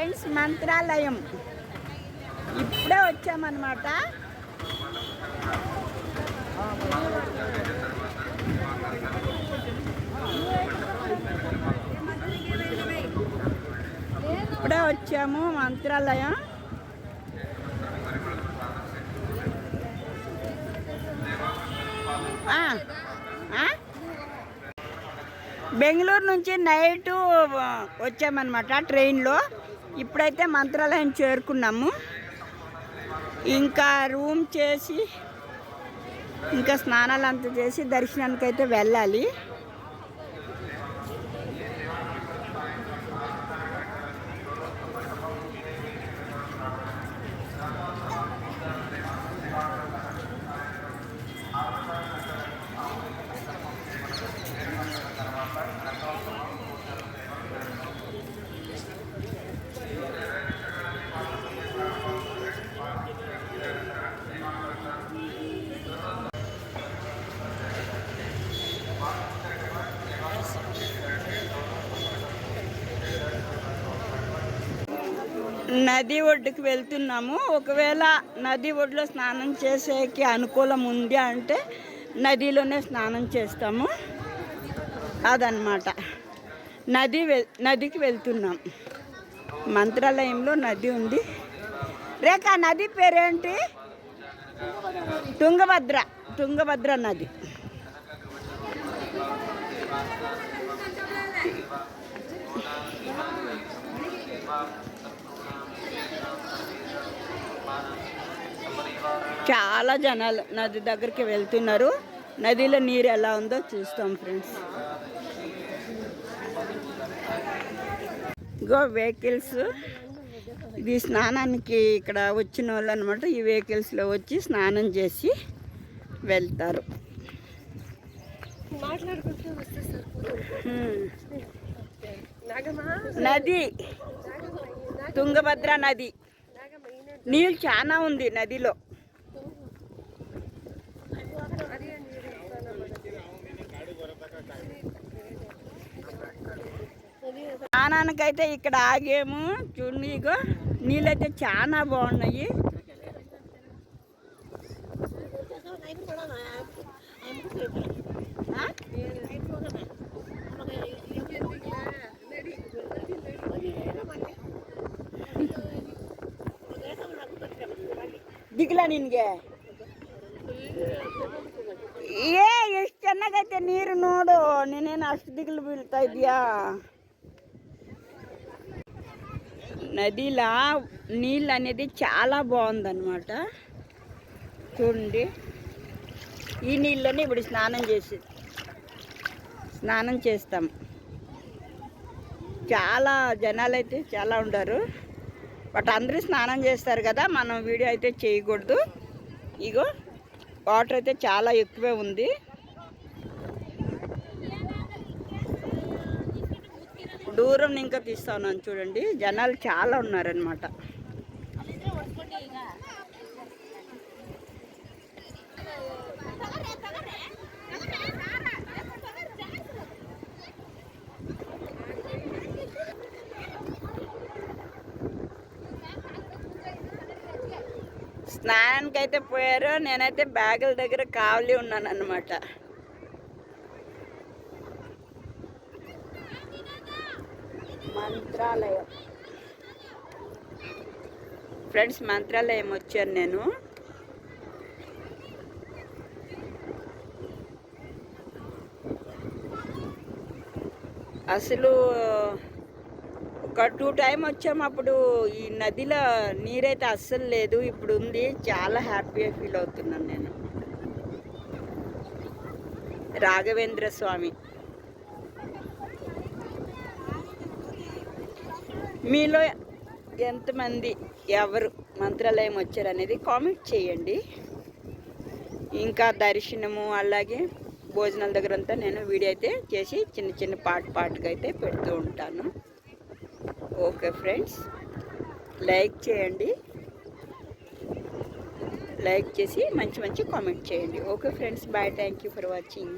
Friends Mantralayam. ఇప్పుడే వచ్చామన్నమాట. ఇప్పుడే వచ్చాము మంత్రాలయం. ఆ, ఆ? బెంగళూరు నుంచి నైట్ వచ్చామన్నమాట ట్రైన్లో. ఇప్పుడైతే మంత్రాలయం చేరుకున్నాము. ఇంకా రూమ్ చేసి ఇంకా స్నానాలు అంతా చేసి దర్శనానికి అయితే వెళ్ళాలి. నది ఒడ్డుకి వెళ్తున్నాము. ఒకవేళ నది ఒడ్డులో స్నానం చేసేకి అనుకూలం ఉంది అంటే నదిలోనే స్నానం చేస్తాము. అదనమాట నది వె నదికి వెళ్తున్నాం. మంత్రాలయంలో నది ఉంది. రేఖ నది పేరేంటి? తుంగభద్ర తుంగభద్ర నది. చాలా జనాలు నది దగ్గరికి వెళ్తున్నారు. నదిలో నీరు ఎలా ఉందో చూస్తాం ఫ్రెండ్స్. Go vehicles. ఇది స్నానానికి ఇక్కడ వచ్చిన వాళ్ళు అనమాట ఈ వెహికల్స్లో వచ్చి స్నానం చేసి వెళ్తారు. నది. తుంగభద్ర నది. నీళ్ళు చాలా ఉంది నదిలో. స్నానానికైతే ఇక్కడ ఆగాము చూడండి ఇగో నీళ్ళైతే చాలా బాగున్నాయి ఆ? ದಿಗ್ಲ ನಿನ್ಗೆ ಏ ಎಷ್ಟು ಚೆನ್ನಾಗೈತೆ ನೀರು ನೋಡು ನೀನೇನು ಅಷ್ಟು ದಿಗ್ಲು ಬೀಳ್ತಾ ಇದೀಯಾ నదిలా నీళ్ళు అనేది చాలా బాగుందన్నమాట. చూడండి. ఈ నీళ్ళని ఇప్పుడు స్నానం చేసి స్నానం చేస్తాం. చాలా జనాలు అయితే చాలా ఉండరు. బట్ అందరూ స్నానం చేస్తారు కదా మనం వీడియో అయితే చేయకూడదు. ఇగో వాటర్ అయితే చాలా ఎక్కువే ఉంది. దూరం ఇంకా తీస్తా ఉన్నాను చూడండి. జనాలు చాలా ఉన్నారనమాట స్నానానికి అయితే పోయారు. నేనైతే బ్యాగుల దగ్గర కావలి ఉన్నాను అనమాట మంత్రాలయం. ఫ్రెండ్స్ మంత్రాలయం వచ్చాను నేను. అసలు ఒక టూ టైం వచ్చాము అప్పుడు ఈ నదిలో నీరైతే అస్సలు లేదు ఇప్పుడు ఉంది. చాలా హ్యాపీగా ఫీల్ అవుతున్నాను నేను. రాఘవేంద్ర స్వామి. మీలో ఎంతమంది ఎవరు మంత్రాలయం వచ్చారనేది కామెంట్ చేయండి. ఇంకా దర్శనము అలాగే భోజనాల దగ్గర అంతా నేను వీడియో అయితే చేసి చిన్న చిన్న పాట పాటగా అయితే పెడుతూ ఉంటాను. ఓకే ఫ్రెండ్స్ లైక్ చేయండి. లైక్ చేసి మంచి మంచి కామెంట్ చేయండి. Okay friends bye. Thank you for watching.